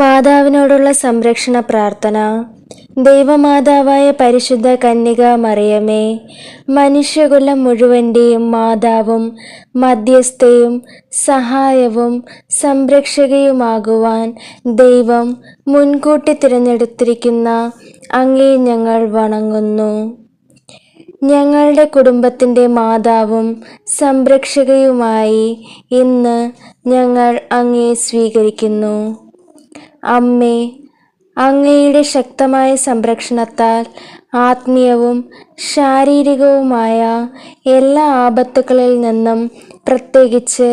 മാതാവിനോടുള്ള സംരക്ഷണ പ്രാർത്ഥന. ദൈവമാതാവായ പരിശുദ്ധ കന്യക മറിയമേ മനുഷ്യകുലം മുഴുവന്റെയും മാതാവും മധ്യസ്ഥയും സഹായവും സംരക്ഷകയുമാകുവാൻ ദൈവം മുൻകൂട്ടി തിരഞ്ഞെടുത്തിരിക്കുന്ന അങ്ങേ ഞങ്ങൾ വണങ്ങുന്നു. ഞങ്ങളുടെ കുടുംബത്തിന്റെ മാതാവും സംരക്ഷകയുമായി ഇന്ന് ഞങ്ങൾ അങ്ങേ സ്വീകരിക്കുന്നു. അമ്മേ അങ്ങയുടെ ശക്തമായ സംരക്ഷണത്താൽ ആത്മീയവും ശാരീരികവുമായ എല്ലാ ആപത്തുകളിൽ നിന്നും പ്രത്യേകിച്ച്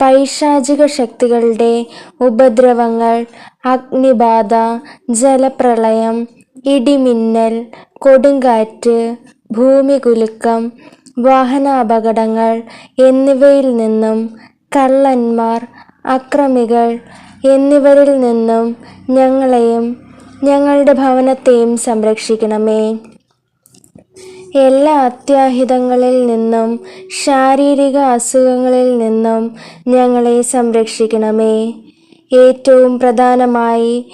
പൈശാചിക ശക്തികളുടെ ഉപദ്രവങ്ങൾ അഗ്നിബാധ ജലപ്രളയം ഇടിമിന്നൽ കൊടുങ്കാറ്റ് ഭൂമികുലുക്കം വാഹനാപകടങ്ങൾ എന്നിവയിൽ നിന്നും കള്ളന്മാർ അക്രമികൾ എന്നിവരിൽ നിന്നും ഞങ്ങളെയും ഞങ്ങളുടെ ഭവനത്തെയും സംരക്ഷിക്കണമേ. എല്ലാ അത്യാഹിതങ്ങളിൽ നിന്നും ശാരീരിക അസുഖങ്ങളിൽ നിന്നും ഞങ്ങളെ സംരക്ഷിക്കണമേ. ഏറ്റവും പ്രധാനമായി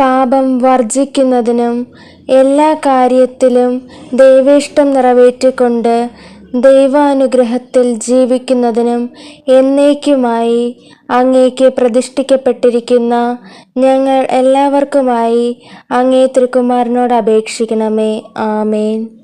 പാപം വർജിക്കുന്നതിനും എല്ലാ കാര്യത്തിലും ദൈവേഷ്ടം നിറവേറ്റിക്കൊണ്ട് ദൈവാനുഗ്രഹത്തിൽ ജീവിക്കുന്നതിനും എന്നേക്കുമായി അങ്ങേക്ക് പ്രതിഷ്ഠിക്കപ്പെട്ടിരിക്കുന്ന ഞങ്ങൾ എല്ലാവർക്കുമായി അങ്ങേ തൃക്കുമാറിനോട് അപേക്ഷിക്കണമേ. ആമേൻ.